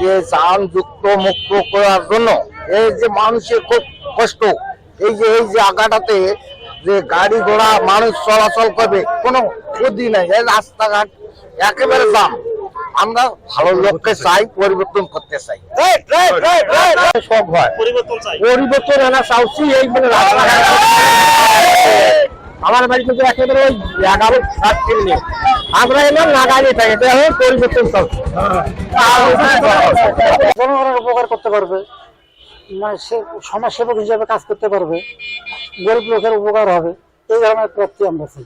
যে চাল যুক্ত মুক্ত করার জন্য এই যে মানুষের খুব কষ্ট এই যে এই যে আগাটাতে যে গাড়ি ঘোড়া মানুষ চলাচল করবে কোনো ক্ষতি নাই। এই রাস্তাঘাট একেবারে দাম আমরা ভালো লোককে চাই পরিবর্তন করতে চাই। সব হয়। পরিবর্তন চাই। পরিবর্তন এনা চাচ্ছি এই মানে রাস্তাঘাট আমার বাড়িতে তো একেবারে ওই এগারো সাত কিলো আমরা এলাম লাগাই থাকি এটা হলো পরিবর্তন জনগণের উপকার করতে পারবে। মানে সে সমাজসেবক হিসাবে কাজ করতে পারবে। গরিব লোকের উপকার হবে। এই ধরনের প্রাপ্তি আমরা চাই।